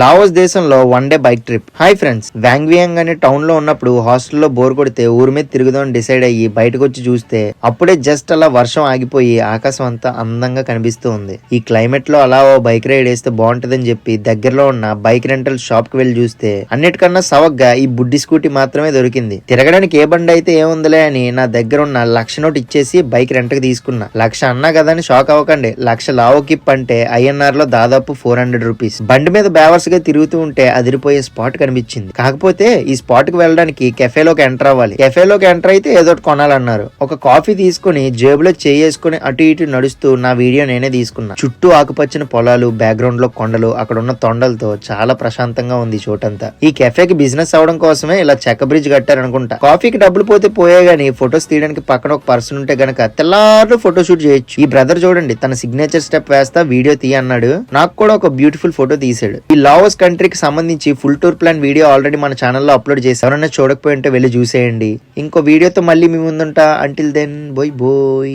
Laos దేశంలో one day bike trip. Hi friends. Vang Vieng అనే టౌన్లో ఉన్నప్పుడు హాస్టల్లో బోర్ కొడితే ఊరి మీద తిరుగుదాం డిసైడ్ అయ్యి బయటకు వచ్చి చూస్తే అప్పుడే జస్ట్ అలా వర్షం ఆగిపోయి ఆకాశం అంతా అందంగా కనిపిస్తూ ఉంది. ఈ క్లైమేట్లో అలా ఓ బైక్ రైడ్ వేస్తే బాగుంటదని చెప్పి దగ్గరలో ఉన్న బైక్ రెంటల్ షాప్కి వెళ్ళి చూస్తే అన్నిటికన్నా సవగ్గా ఈ బుడ్డి స్కూటీ మాత్రమే దొరికింది. తిరగడానికి ఏ బండి అయితే ఏముందిలే అని నా దగ్గర ఉన్న లక్ష నోట్ ఇచ్చేసి బైక్ రెంట్కి తీసుకున్నా. లక్ష అన్నా కదా అని షాక్ అవ్వకండి. లక్ష లావో కిప్ అంటే ఐఎన్ఆర్లో దాదాపు ఫోర్ హండ్రెడ్ రూపీస్. బండి మీద బేవర్స్ గా తిరుగుతూ ఉంటే అదిరిపోయే స్పాట్ కనిపించింది. కాకపోతే ఈ స్పాట్కి వెళ్ళడానికి కెఫేలోకి ఎంటర్ అవ్వాలి. కెఫేలోకి ఎంటర్ అయితే ఏదో కొనాలన్నారు. ఒక కాఫీ తీసుకుని జేబులో చేసుకుని అటు ఇటు నడుస్తూ నా వీడియో నేనే తీసుకున్నా. చుట్టూ ఆకుపచ్చని పొలాలు బ్యాక్గ్రౌండ్లో కొండలు అక్కడ ఉన్న తొండలతో చాలా ప్రశాంతంగా ఉంది చోటంతా. ఈ కెఫేకి బిజినెస్ అవడం కోసమే ఇలా చెక్క బ్రిడ్జ్ కట్టారనుకుంటా. కాఫీకి డబ్బులు పోతే పోయే గానీ ఫొటోస్ తీయడానికి పక్కన ఒక పర్సన్ ఉంటే గనక తెల్లారు ఫోటో షూట్ చేయొచ్చు. ఈ బ్రదర్ చూడండి తన సిగ్నేచర్ స్టెప్ వేస్తా వీడియో తీయ అన్నాడు నాకు కూడా ఒక బ్యూటిఫుల్ ఫోటో తీసాడు. ఈ లావోస్ కంట్రీకి సంబంధించి full tour plan video already మన ఛానల్లో అప్లోడ్ చేసి ఎవరైనా చూడకపోయి ఉంటే వెళ్ళి చూసేయండి. ఇంకో వీడియోతో మళ్ళీ మీ ముందుంటా. అంటిల్ దెన్ బోయ్ బోయ్